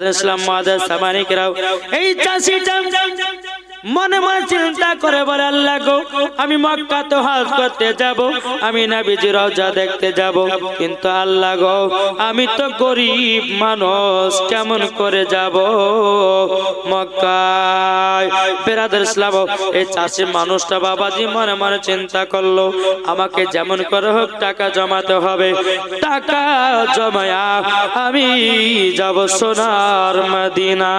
ইসলাম mother সামানিকরাও এই চাষিটা মনে মনে চিন্তা করে বলে, আল্লাহ গো, আমি মক্কা তো হজ করতে যাব, আমি নাবিজি রওজা দেখতে যাব। কিন্তু আল্লাহ গো, আমি তো গরিব মানুষ, কেমন করে যাব মক্কায়? বেরাদের ইসলাম, এই চাষি মানুষটা বাবাজি মনে মনে চিন্তা করল, আমাকে যেমন করে হোক টাকা জমাতে হবে। টাকা জমায়া আমি যাব সোনার মদিনা।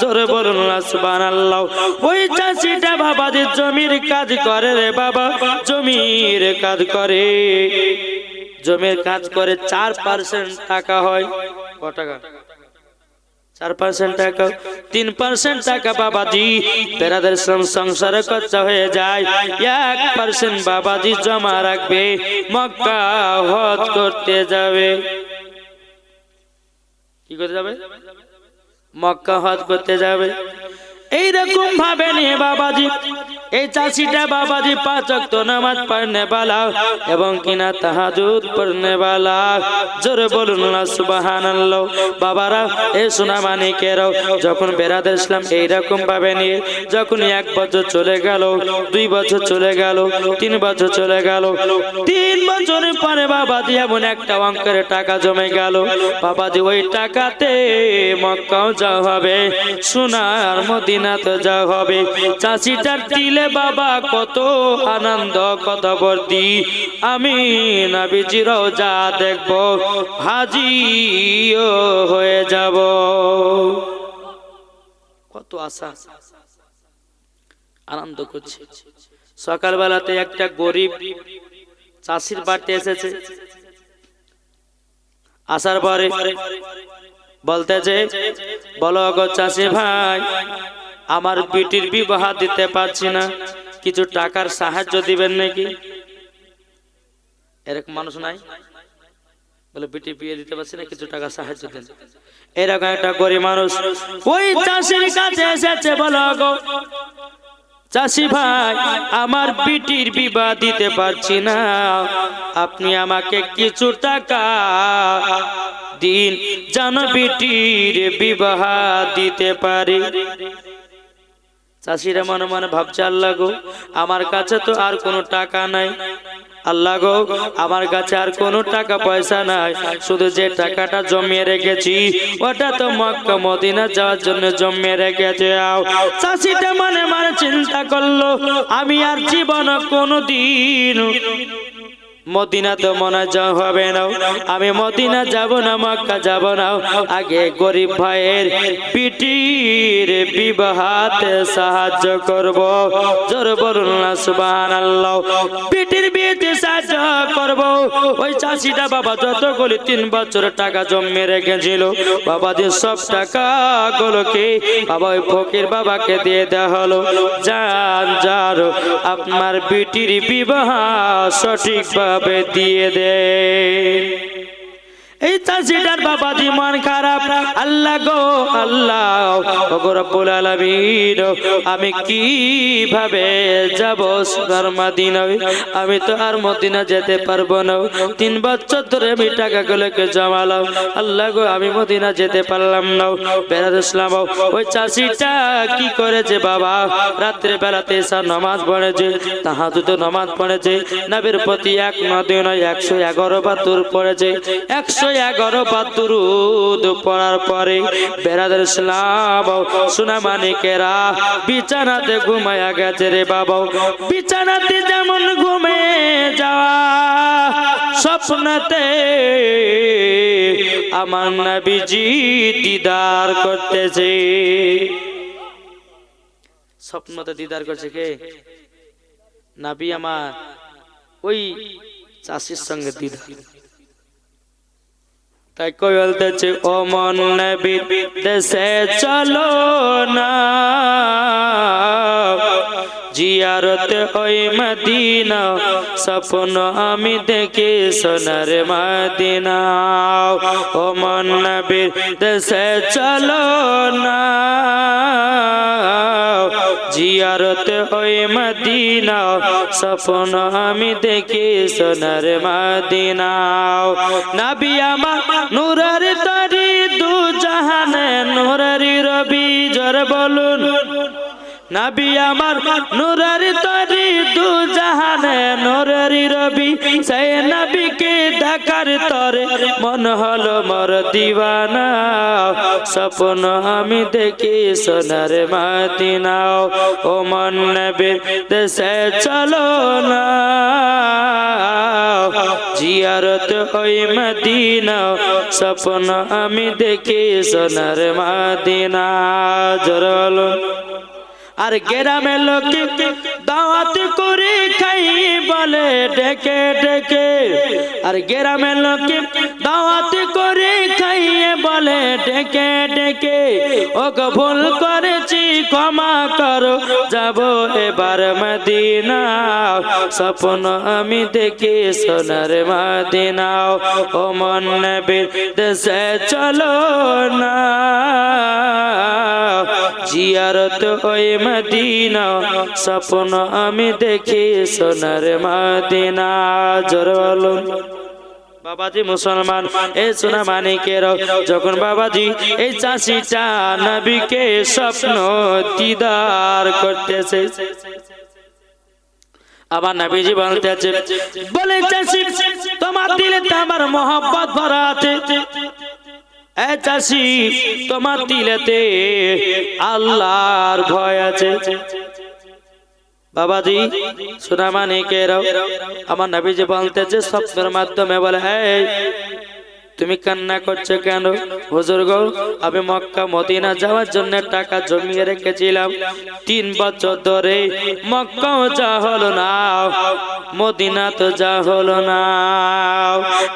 জোরে বলুন, সুবহানাল্লাহ। ওই চাষিটা বাবাদের জমির কাজ করে রে বাবা। জমির কাজ করে। জমির কাজ করে চার পার্সেন্ট টাকা হয়। ক টাকা? চার পার্সেন্ট টাকা। তিন পার্সেন্ট টাকা খরচা হয়ে যায়। এক পার্সেন্ট জমা রাখবে। মক্কা করতে যাবে? মক্কা হজ করতে যাবে। এইরকম ভাবে নিয়ে বাবাজি। এই চাষিটা বাবাজি পাঁচ অক্ত নামাজ পড়নে বালা এবং কিনা তাহাজুদ পড়নে বালা জোরে বলুন না, সুবহানাল্লাহ। বাবারা, এই সোনা মানিকেরাও যখন বেরাতে ইসলাম এইরকম ভাবে নিয়ে যখন এক বছর চলে গেল, দুই বছর চলে গেল, তিন বছর চলে গেল, তিন বছরের পরে বাবাজি এমন একটা অঙ্কের টাকা জমে গেল। বাবাজি ওই টাকাতে মক্কাও যাওয়া হবে, সোনার মদিনাতে যাওয়া হবে। চাষিটার তিলে বাবা, কত আনন্দ, কত বর্দি আমি নাবিজিরও যা দেখব হাজিও হয়ে যাব। কত আশা, আনন্দ করছে। সকালবেলাতে একটা গরিব চাষির বাড়িতে এসেছে। আসার পরে বলতেছে, বলো গো চাষি ভাই আমার বিটির বিবাহ দিতে পারছি না। কিছু টাকার সাহায্য দিবেন নাকি? এরকম মানুষ নাই। বলে, বিটি, বিয়ে দিতে পারছি না, কিছু টাকা সাহায্য দেন। এরকম একটা গরিব মানুষ, ওই চাষির কাছে এসেছে, বলো চাষি ভাই, আমার বিটির বিবাহ দিতে পারছি না। আপনি আমাকে কিছু টাকা দিন, যেন বিটির বিবাহ দিতে পারি। চাষিরা মনে মনে ভাবছে, আল্লাহ গো, আমার কাছে তো আর কোনো টাকা নাই। আল্লাহ গো, আমার কাছে আর কোনো টাকা পয়সা নাই। শুধু যে টাকাটা জমিয়ে রেখেছি, ওটা তো মক্কা, মদিনা যাওয়ার জন্য জমিয়ে রেখেছে। চাষিটা মনে মনে চিন্তা করল, আমি আর জীবন কোনো দিন মদিনা তো মনে যাওয়া হবে না আমি মদিনা যাব না, মক্কা যাব না আগে গরিব ভাইয়ের পিটির বিবাহাতে সাহায্য করব। জোর বলুন না, সুবহানাল্লাহ। পিটির বিয়েতে সাহায্য করব। ওই চাষিটা বাবা যত যতগুলি তিন বছর টাকা জমিয়ে রেখেছিল বাবা দিয়ে সব টাকা গুলোকে বাবা ওই ফকির বাবাকে দিয়ে দেওয়া হলো। যান যার আপনার বিটির বিবাহ সঠিকভাবে দিয়ে দে। এই চাষিটার বাবা মন খারাপ। আল্লাহ গো, আল্লাহ রব্বুল আমি কীভাবে যাব সোনার আমি তো আর মদিনা যেতে পারব না। তিন বছর ধরে আমি টাকাগুলোকে জমালাম। আল্লাহ গো, আমি মদিনা যেতে পারলাম না। বেড়াতে ইসলাম, ওই চাষিটা কি করেছে বাবা? রাত্রে বেলাতে এসা নামাজ পড়েছে তাহাজু তো নামাজ পড়েছে, নবীর প্রতি এক নদী নয়, একশো এগারো বাতুর পড়েছে, একশো এগারো বাতুরুদ পড়ার পরে বেড়াদের ইসলাম সোনা বিছানাতে গেছে রে বিছানাতে যেমন ঘুমে যাওয়া স্বপ্নতে আমার নবীজি দিদার করতেছে। স্বপ্নতে দিদার করছে কে? নাবি আমার ওই চাষির সঙ্গে দিদার। তাই কই বলতেছে ও মন নবী দেশে চলো না। জিয়ারত ওই মদিনা, স্বপ্ন আমি দেখি সোনার মদিনা। ও মন নবীর দেশে চলো না। জিয়ারত ওই মদিনা, স্বপ্ন আমি দেখি সোনার মদিনা। নবী আমার নূরের তরি দু জাহান জোরে বলুন। নাবি আমার নুরের তরি দু জাহানে, নুরের রবি, সেই নবীকে দেখার তরে মন হলো মর দিওয়ানা। স্বপ্ন আমি দেখি সোনার মাদিনাও ও মন নবী, দেশে চলো না। জিয়ারত ওই মদিনা, স্বপ্ন আমি দেখি সোনার মাদিনা। জরল আর গ্রামের লোকে দাওয়াত করে খাই বলে ডেকে ডেকে। আর গ্রামের লোকে দাওয়াত করে খাইয়ে বলে ডেকে ডেকে। ও ভুল করেছি ক্ষমা করো, যাব এবার মদিনা স্বপ্ন আমি দেখি সোনার মদিনা ও মন নবীর দেশে চলো না। জিয়ারত ওই মদিনা স্বপ্ন আমি দেখি সোনার মদিনা জোর বলুন। বাবাজি মুসলমান, এই সোনা মানিকের যখন বাবাজি এই চাষিটা নবীকে স্বপ্ন দিদার করতেছে। আবার নবীজি বলতেছে, বলে চাষি, তোমার দিলে তো আমার মোহব্বত ভরা আছে। এ চাষি, তোমার দিলেতে আল্লাহর ভয় আছে। বাবাজি সোনা মানিকেরাও আমার নবীজি বলতেছে স্বপ্নের মাধ্যমে বলে এই তুমি কান্না করছ কেন? হুজুর গো, আমি মক্কা, মদিনা যাওয়ার জন্য টাকা জমিয়ে রেখেছিলাম। তিন বছর ধরে মক্কাও যা হলো না, মদিনা তো যা হলো না।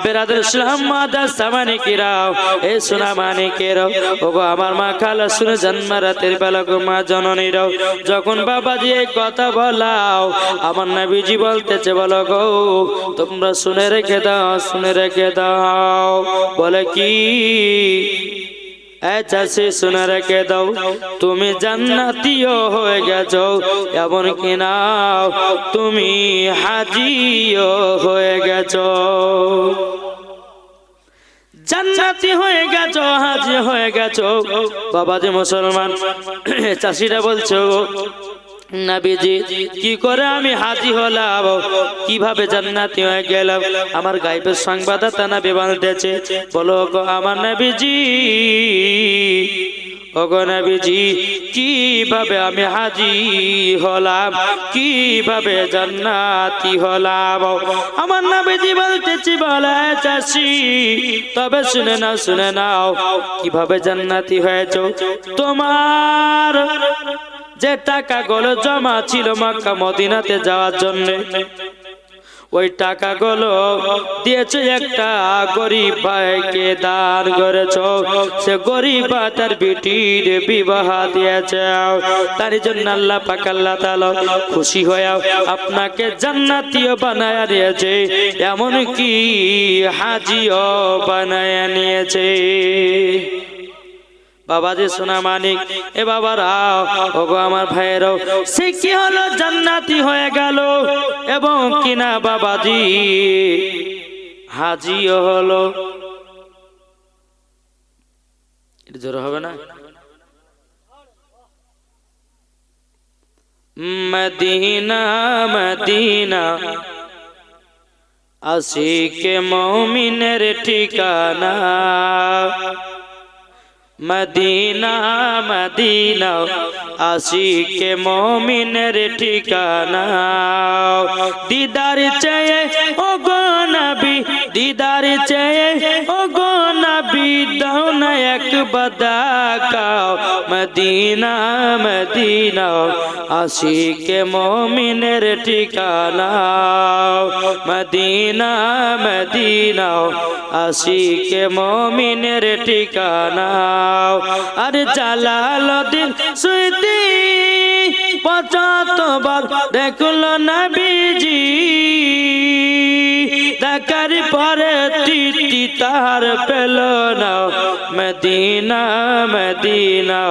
বেরাদের ইসলাম মাদা সামানি কিরাও এ সোনা মানিকেরাও ও গো আমার মা খালা শুনে জন্ম রাতের বেলা গো মা জননীরাও যখন বাবাজি এই কথা বলাও, আমার নবীজি বলতেছে, বলো গো, তোমরা শুনে রেখে দাও, শুনে রেখে দাও। বলে কি? রেখে দাও, তুমি জান্নাতিও হয়ে গেছো এমন কি নাও তুমি হাজিও হয়ে গেছো। জান্নাতি হয়ে গেছো, হাজি হয়ে গেছো। বাবাজি মুসলমান চাষিরা বলছো নাবিজি, কি করে আমি হাজি হলাম? কীভাবে জান্নাতি হয়ে গেলাম? আমার গাইবের সংবাদদাতা নাবি বলতেছে বলো গো আমার নাবিজি, ওগো নবীজি, কীভাবে আমি হাজি হলাম? কীভাবে জান্নাতি হলাম? আমার নবীজি বলতেছি, বলে চাষি তবে শুনে নাও শুনে নাও, কীভাবে জান্নাতি হয়েছ? তোমার যে টাকা টাকাগুলো জমা ছিল মক্কা, মদিনাতে যাওয়ার জন্য, ওই টাকা টাকাগুলো দিয়েছে একটা গরিব ভাইকে দান করেছ। সে গরিব তার বেটির বিবাহ দিয়েছে। তার জন্য আল্লাহ পাক, আল্লাহ তাআলা খুশি হয়ে আপনাকে জান্নাতীয় বানায় নিয়েছে এমন কি হাজিও বানায় নিয়েছে। বাবাজি সোনা মানিক, এ বাবারা, ওগো আমার ভাইয়েরাও সে কি হলো, জান্নাতি হয়ে গেল। এবং কিনা বাবাজি, হাজিও হলো। এটা জোর হবে না? মদিনা মদিনা আশিকে মমিনের ঠিকানা। মদিনা মদিনা আশিকে মমিনের ঠিকানা। দিদার চেয়ে ও গো দিদার চেয়ে ও গো নবী, দাও না এক বদাকাও মদিনা মদিনা, আশিকে মমিনের ঠিকানা। মদিনা মদিনা, আশিকে মমিনের ঠিকানা। আর জালালদিন সুইতি, পঁচাত্তর দেখল নবীজি। পরে তিতি তার পেল না। মদিনা মদিনা,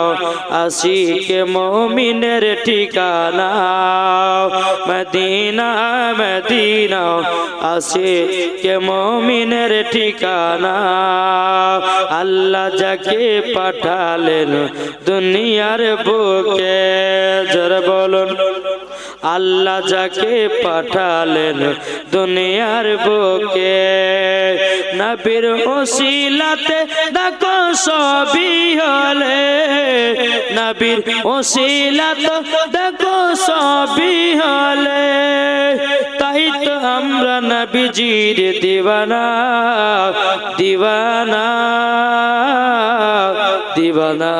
আশিকে মমিনের ঠিকানা। মদিনা মদিনা, আশিকে মমিনের ঠিকানা। আল্লাহ যাকে পাঠালেন দুনিয়ার বুকে, জোর বলুন। আল্লাহ যাকে পাঠালেন দুনিয়ার বুকে, নবীর ওসিলাতে দেখো সবই হলে, নবীর ওসিলাতে দেখো সবই হলে, তাই তো আমরা নবীজির দিবানা দিবানা দিবানা।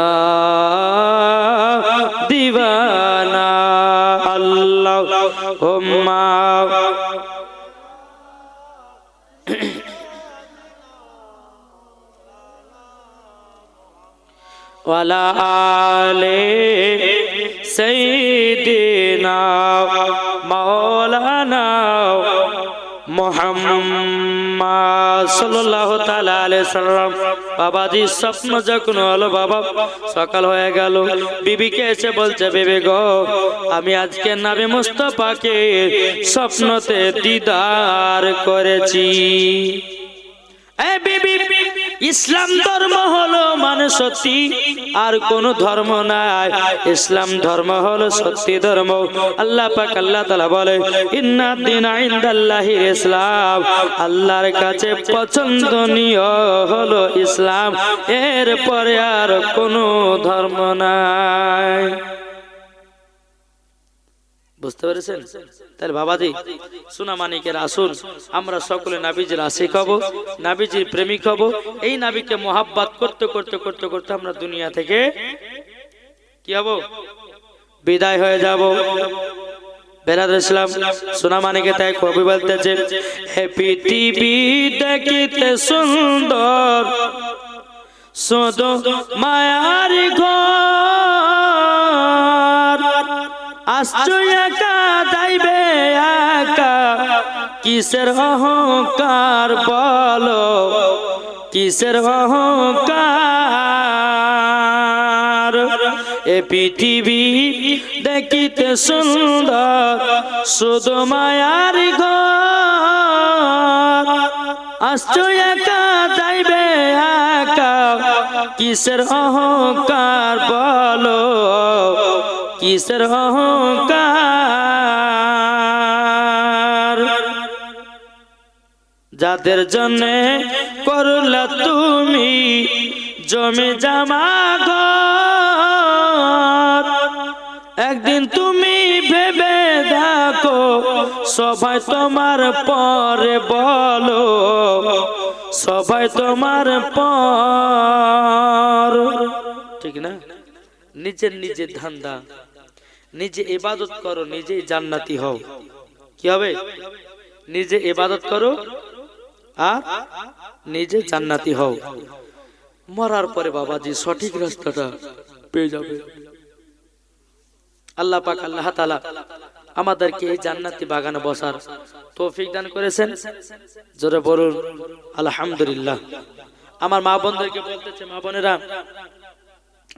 আলাইহি সাল্লাম বাবাজি স্বপ্ন যখন বাবা সকাল হয়ে গেল বলছে বেবে গো আমি আজকে নাবি মুস্তফাকে স্বপ্নতে দিদার করেছি ইসলাম ধর্ম হলো মানে সত্যি, আর কোন ধর্ম নাই। ইসলাম ধর্ম হলো সত্যি ধর্ম। আল্লাহ পাক, আল্লাহ তাআলা বলে, ইন্না দিন ইসলাম। আল্লাহর কাছে পছন্দনীয় হলো ইসলাম। এর পরে আর কোনো ধর্ম নাই। বুঝতে পেরেছেন? তাহলে বাবাজি সোনা মানিকের আসুন, আমরা সকলে নাবিজির আশিক হব, নাবিজির প্রেমিক হব। এই নাবিকে মোহাব্বত করতে করতে করতে করতে আমরা দুনিয়া থেকে কি হব? বিদায় হয়ে যাব। বেরাদ ইসলাম তাই কবি বলতেছে, হে পৃথিবী দেখিতে সুন্দর, শুধু মায়ার ঘর। কিসের অহংকার বলো? কিসের অহংকার? এ পৃথিবী দেখিতে সুন্দর, শুধু মায়ার যাইবে একা কিসের অহংকার বলো? কিসের যাদের জন্য করলা তুমি জমে জামা একদিন তুমি ভেবে দেখো, সবাই তোমার পরে বলো, সবাই তোমার পর। ঠিক না? নিজের নিজের ধান্দা। নিজে ইবাদত করো নিজেই জান্নাতি হও। কি হবে? নিজে ইবাদত করো আর নিজে জান্নাতি হও। মরার পরে বাবাজি সঠিক রাস্তাটা পেয়ে যাবে। আল্লাহ পাক আল্লাহ তাআলা আমাদেরকে এই জান্নাতি বাগানে বসার তৌফিক দান করেছেন। জোরে বলুন আলহামদুলিল্লাহ। আমার মা বোনদেরকে বলতেছে মা বোনেরা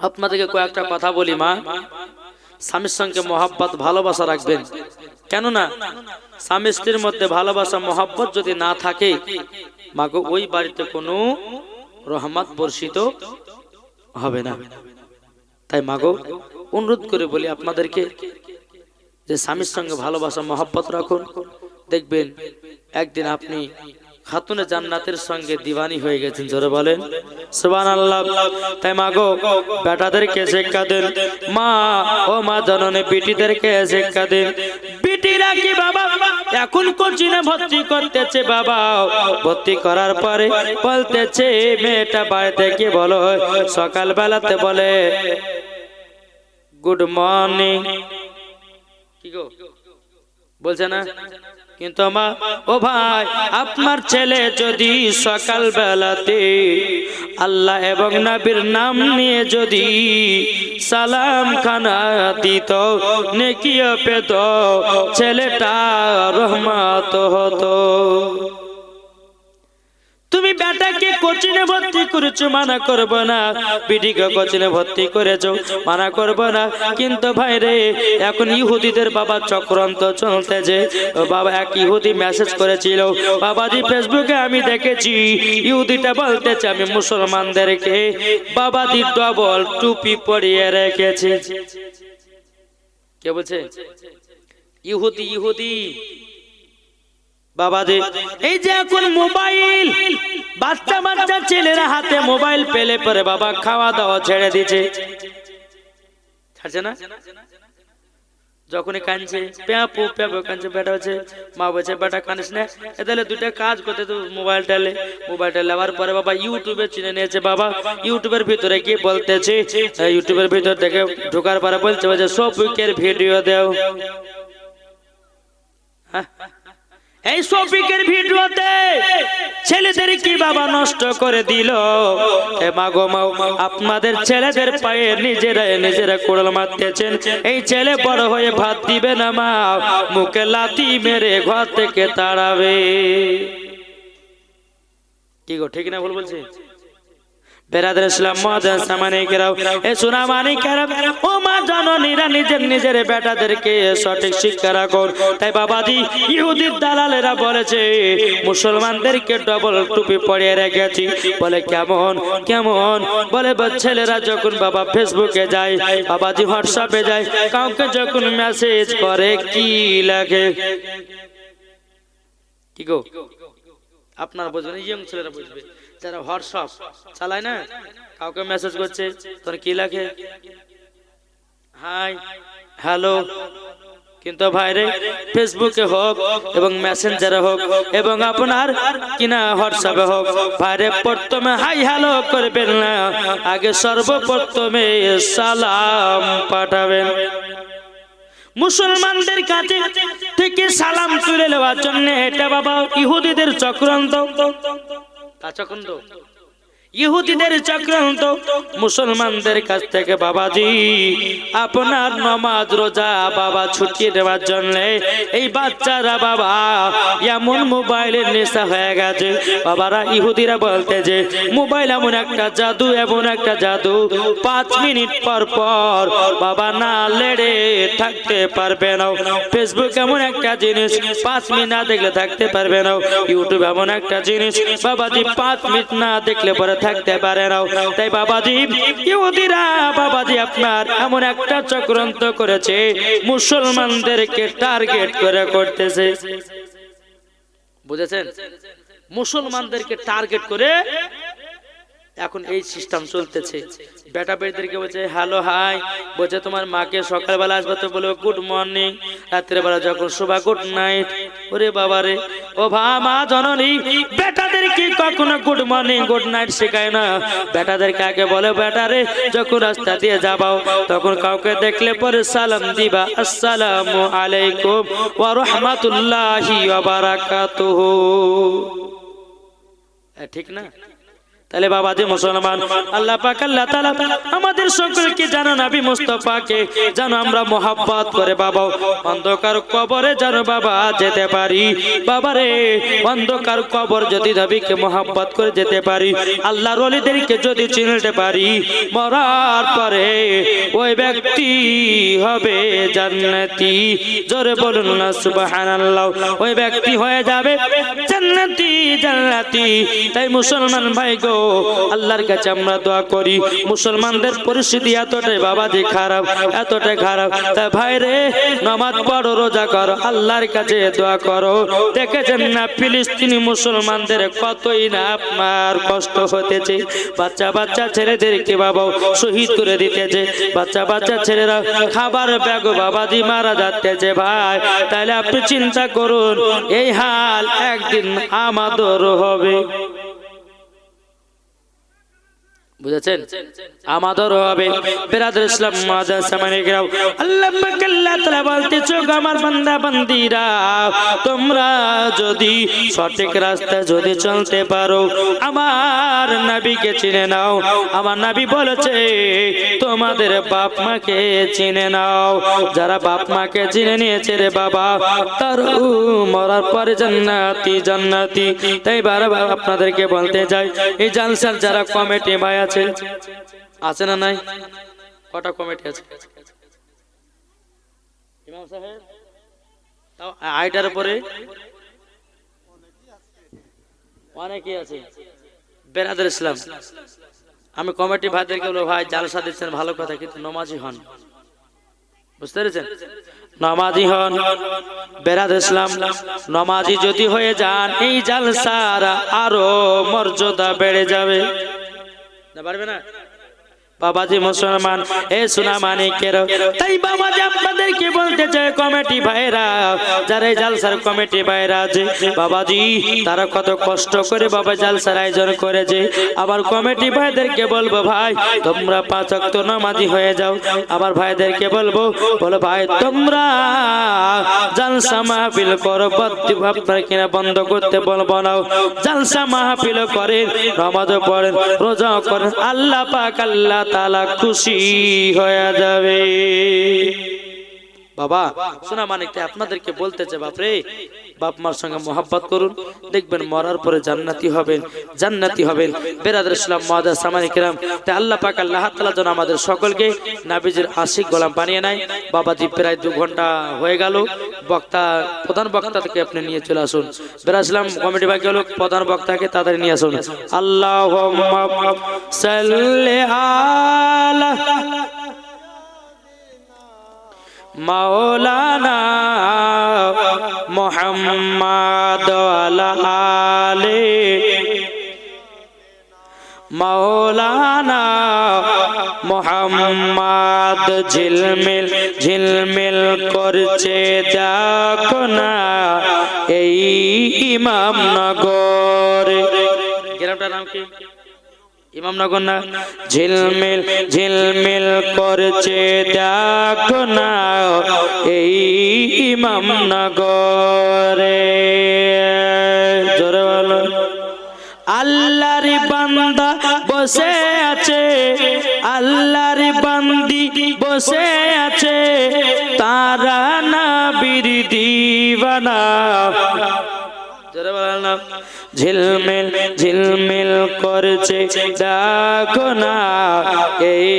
আপনাদেরকে কয়েকটা কথা বলি মা। স্বামীর সঙ্গে মহাব্বত, ভালোবাসা রাখবেন। কেননা, স্বামী স্ত্রীর মধ্যে ভালোবাসা, মহাব্বত যদি না থাকে, মাগো ওই বাড়িতে কোনো রহমত বর্ষিত হবে না। তাই মাগো, অনুরোধ করে বলি আপনাদেরকে যে স্বামীর সঙ্গে ভালোবাসা, মহাব্বত রাখুন। দেখবেন একদিন আপনি খাতুনে জান্নাতের সঙ্গে দিবানি হয়ে গেছেন, জোরে বলেন। সুবান আল্লাহ তাই মা গো, বেটাদেরকে শিক্ষা দেন। মা ও মা জননে বিটিদেরকে শিক্ষা দেন। বিটিরা কি বাবা, এখন কোচিনে ভর্তি করতেছে বাবা। ভর্তি করার পরে বলতেছে, মেয়েটা বাড়িতে কি বলো? সকাল বেলাতে বলে, গুড মর্নিং। কি গো? বলছে না? কিন্তু মা ও ভাই, আপনার ছেলে যদি সকাল বেলাতে আল্লাহ এবং নাবির নাম নিয়ে যদি সালাম খানা দিত নেকিয়া পেত, ছেলেটা রহমত হতো। তুমি বেটাকে কোচিনে ভর্তি করেছ, মানা করব না। বিটিকে কোচিনে ভর্তি করেছ, মানা করব না। কিন্তু ভাই রে, এখন ইহুদিদের বাবা চক্রান্ত চলতেছে। ও বাবা, এক ইহুদি মেসেজ করেছিল, বাবাজি ফেসবুকে আমি দেখেছি, ইহুদিটা বলতেছে আমি মুসলমানদেরকে, বাবাজি ডবল টুপি পরিয়ে রেখেছে। কে বলছে? ইহুদি ইহুদি বাবাজি, এই যে এখন মোবাইল, বাচ্চা বাচ্চা ছেলেরা হাতে মোবাইল পেলে পরে বাবা খাওয়া দাওয়া ছেড়ে ছাড়ছে না? যখনই কানছে প্যাপু প্যাপু কানছে বেটা হচ্ছে মা বলছে, বেটা কানিস না? তাহলে দুইটা কাজ করতে তো মোবাইল টেলে মোবাইল টেলাবার পরে বাবা ইউটিউবে চিনে নিয়েছে বাবা। ইউটিউবের ভিতরে কি বলতেছে ইউটিউবের ভিতর থেকে ঢোকার পরে বলছে যে সব উইকের ভিডিও দেও। হ্যাঁ? এই শফিকের ভিডিওতে ছেলেদের কি বাবা নষ্ট করে দিল? এ মাগো মাও আপনাদের ছেলেদের পায়ে নিজেরা নিজেরা কোড়াল মারতেছেন। এই ছেলে বড় হয়ে ভাত দিবে না, মা, মুখে লাথি মেরে ঘর থেকে তাড়াবে। কি গো, ঠিক না ভুল বলছি? বেরাদের ইসলাম মহাজন সামানে কেরাও এ সোনা মানি কেরাও ও মা জননীরা নিজের নিজের বেটাদেরকে সঠিক শিক্ষা রাখো তাই বাবাজি, ইহুদির দালালেরা বলেছে, মুসলমানদেরকে ডবল টুপি পরিয়ে রেখেছি। বলে, কেমন কেমন? বলে ছেলেরা যখন বাবা ফেসবুকে যায়, বাবাজি হোয়াটসঅ্যাপে যায়, কাউকে যখন মেসেজ করে, কি লাগে? কি গো? আপনার বুঝবেন ইয়ং ছেলেরা বুঝবে। যারা হোয়াটসঅ্যাপ চালায় না, কাউকে মেসেজ করছে, তোর কি লাগে হাই, হ্যালো। কিন্তু ভাইরে ফেসবুকে হোক এবং মেসেঞ্জারে হোক এবং আপনার কিনা হোয়াটসঅ্যাপে হোক, ভাইরে, প্রথমে হাই, হ্যালো করবেন না, আগে সর্বপ্রথমে সালাম পাঠাবেন। মুসলমানদের কাছে থেকে সালাম তুলে নেওয়ার জন্য এটা বাবা ইহুদিদের চক্রান্ত। তা চক্রান্ত ইহুদিদের চক্রান্ত, মুসলমানদের কাছ থেকে, বাবাজি, আপনার নমাজ, রোজা, বাবা ছুটিয়ে দেওয়ার জন্য এই বাচ্চারা, বাবা, এমন মোবাইলের নেশা হয়ে গেছে। বাবারা, ইহুদিরা বলতে যে, মোবাইল এমন একটা জাদু, এমন একটা জাদু, পাঁচ মিনিট পর পর বাবা না লেড়ে থাকতে পারবে না। ফেসবুক এমন একটা জিনিস, পাঁচ মিনিট না দেখলে থাকতে পারবে না। ইউটিউব এমন একটা জিনিস, বাবাজি, পাঁচ মিনিট না দেখলে পরে থাকতে পারে না। তাই বাবাজি, ইহুদিরা, বাবাজি আপনার এমন একটা চক্রান্ত করেছে, মুসলমানদেরকে টার্গেট করে করতেছে। বুঝেছেন? মুসলমানদেরকে টার্গেট করে এখন এই সিস্টেম চলতেছে। বেটা বেটিদেরকে বলছে হ্যালো হাই। বলছে তোমার মাকে সকালবেলা আসবে? তো বলবে গুড মর্নিং। রাত্রে বেলা যখন শোভা গুড নাইট। ওরে বাবা রে। ও ভা মা জননী বেটাদেরকে কখনো গুড মর্নিং গুড নাইট শেখায় না? বেটাদেরকে আগে বলে বেটা রে যখন রাস্তা দিয়ে যাবাও তখন কাউকে দেখলে পরে সালাম দিবা। আসসালামু আলাইকুম ওয়া রাহমাতুল্লাহি ওয়া বারাকাতুহু। ঠিক না? তাহলে বাবা যে মুসলমান, আল্লাহ পাক, আল্লাহ তাআলা আমাদের সকলকে জানো নবী মুস্তাফাকে, জানো আমরা মোহাব্বত করে বাবা, অন্ধকার কবরে জানো বাবা যেতে পারি। বাবা রে, অন্ধকার কবর যদি নবীকে মোহাব্বত করে যেতে পারি, আল্লাহর ওলিদেরকে যদি চিনতে পারি, মরার পরে ওই ব্যক্তি হবে জান্নাতি। জোরে বলুন না, সুবহানাল্লাহ, ওই ব্যক্তি হয়ে যাবে জান্নাতি জান্নাতি। তাই মুসলমান ভাই গো আল্লাহর কাছে আমরা দোয়া করি। মুসলমানদের পরিস্থিতি এতটাই বাবাজি খারাপ, এতটাই খারাপ। তা ভাই রে, নামাজ পড়ো, রোজা করো, আল্লাহর কাছে দোয়া করো। দেখেছেন না ফিলিস্তিনি মুসলমানদের কতই না আপনার কষ্ট হতেছে? বাচ্চা বাচ্চা ছেলেদেরকে বাবা শহীদ করে দিতেছে। বাচ্চা বাচ্চা ছেলেরা খাবার ব্যাগ বাবাজি মারা যাচ্ছে ভাই। তাহলে আপনি চিন্তা করুন, এই হাল একদিন আমাদেরও হবে। বুঝেছেন? আমাদের হবে। বেরাদুল ইসলাম মাদার সামানে গেরাও আল্লাহ আল্লাহ তাআলা বলতেছো গো আমার বান্দা বান্দিরা, তোমরা যদি সঠিক রাস্তা যদি চলতে পারো, আমার নবীকে চিনে নাও। আমার নবী বলেছে, তোমাদের বাপ মাকে চিনে নাও। যারা বাপ মাকে চিনে নিয়েছে রে বাবা, তার মরার পরে জান্নাতি জান্নাতি। তাই বারবার আপনাদেরকে বলতে যাই, এই জালসার যারা কমিটি ভাই আছে? আছে না নাই? কটা কমিটি আছে? ইমাম সাহেব, তাও আইটার উপরে? অনেকেই আছে। ইসলাম। আমি কমিটি ভাইদেরকে বলব, ভাই, জালসা দিচ্ছেন, ভালো কথা, কিন্তু নমাজি হন। বুঝতে পেরেছেন? নমাজি হন। বেরাদ ইসলাম, নমাজি যদি হয়ে যান, এই জালসার আরও মর্যাদা বেড়ে যাবে। না পারবে না? বাবাজি মুসলমান এ সোনা মানিকের তাই বাবাজি আপনাদেরকে বলতে চাই কমিটি ভাইরা যারা জালসার কমিটি ভাইরা আছে বাবাজি তারা কত কষ্ট করে বাবা জালসার আয়োজন করেছে। আবার কমিটি ভাইদেরকে বলব ভাই তোমরা পাঁচ অক্ত নামাজি হয়ে যাও। আবার ভাইদেরকে বলব বলো ভাই তোমরা জালসা মাহফিল করো আপনার কিনা বন্ধ করতে বলব না। জালসা মাহফিল করেন নামাজ পড়েন রোজা করেন আল্লাহ পাক আল্লাহ তাআলা খুশি হয়ে যাবে। বাবা, শোনা মানিকটা আপনাদেরকে বলতে চাই, বাপরে? বাপ মার সঙ্গে মোহাব্বত করুন, দেখবেন মরার পরে জান্নাতি হবেন জান্নাতি হবেন। বেরাদের ইসলাম মহাদা সামানি কিরাম তাই আল্লাহ পাক আল্লাহ তাআলা যেন আমাদের সকলকে নাবিজের আশিক গোলাম বানিয়ে নেয়। বাবাজি প্রায় দু ঘণ্টা হয়ে গেল, বক্তা, প্রধান বক্তা থেকে আপনি নিয়ে চলে আসুন। বেরা ইসলাম, কমিটি বাকি হলো প্রধান বক্তাকে তাদের নিয়ে আসুন। আল্লাহ মাওলানা মোহাম্মদ আলে মাওলানা মোহাম্মদ ঝিলমিল ঝিলমিল করছে দেখো না এই ইমাম নগর ঝিলমিল ঝিলমিল করছে, দেখো না এই ইমামনগরে জোরে বলো। আল্লাহর বান্দা বসে আছে, আল্লাহর বান্দি বসে আছে, তারা না বীর ঝিলমিল ঝিলমিল করছে, দেখো না, এই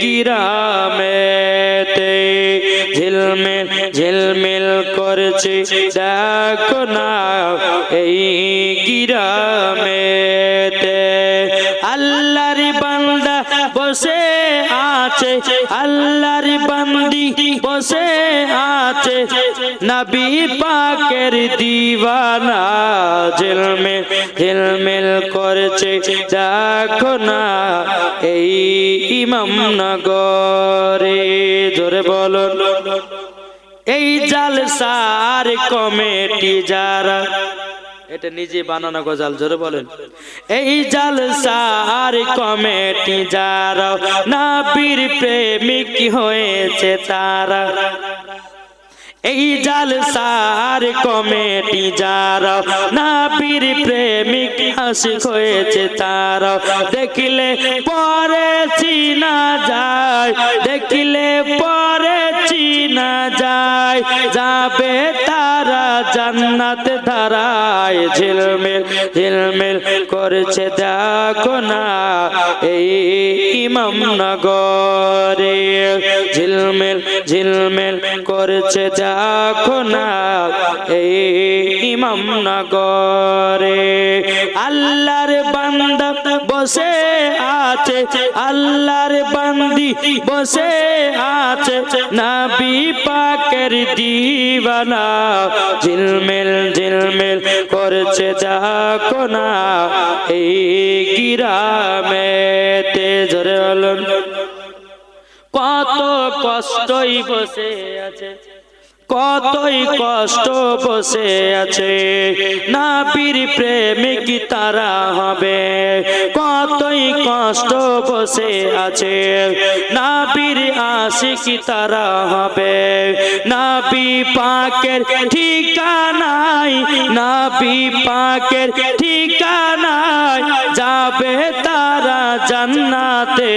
গিরামেতে। ঝিলমিল ঝিলমিল করছে, দেখো না, এই গিরামেতে। আল্লাহর বান্দা বসে আছে, আল্লাহর বান্দি বসে আছে। নবী পাকের দিওয়ানা ঝিলমিল ঝিলমিল করছে দেখো না এই ইমাম নগরে। জোরে বলো এই জালসার কমিটি যারা, এটা নিজে বানানো গজাল জোরে বলেন। এই জাল জালসার কমেটি যারা, নাবির প্রেমিক হয়েছে তারা এই জালসার যার যারা নাবির প্রেমিক আশিক হয়েছে তারা। দেখিলে পরে চিনা যায়, দেখিলে পরে চিনা যায়, যাবে তারা জান্নাত ধারায় ঝিলমিল ঝিলমিল করছে দেখো না এই ইমাম নগরে। ঝিলমিল ঝিলমিল করছে দেখো না এই ইমাম নগরে। আল্লাহর বান্দা বসে আছে, আল্লাহর বান্দি বসে আছে। নবী পাকের দিওয়ানা ঝিলমিল ঝিলমিল করছে দেখো না এই গিরামেতে জোরে কত কষ্টই বসে আছে। কতই কষ্ট বসে আছে। নাবির প্রেমিক তারা হবে? কতই কষ্ট বসে আছে। নাবির আশিক তারা হবে? নাবি পাকের ঠিকানাই নাবি পাকের ঠিকানায় যাবে তারা জান্নাতে।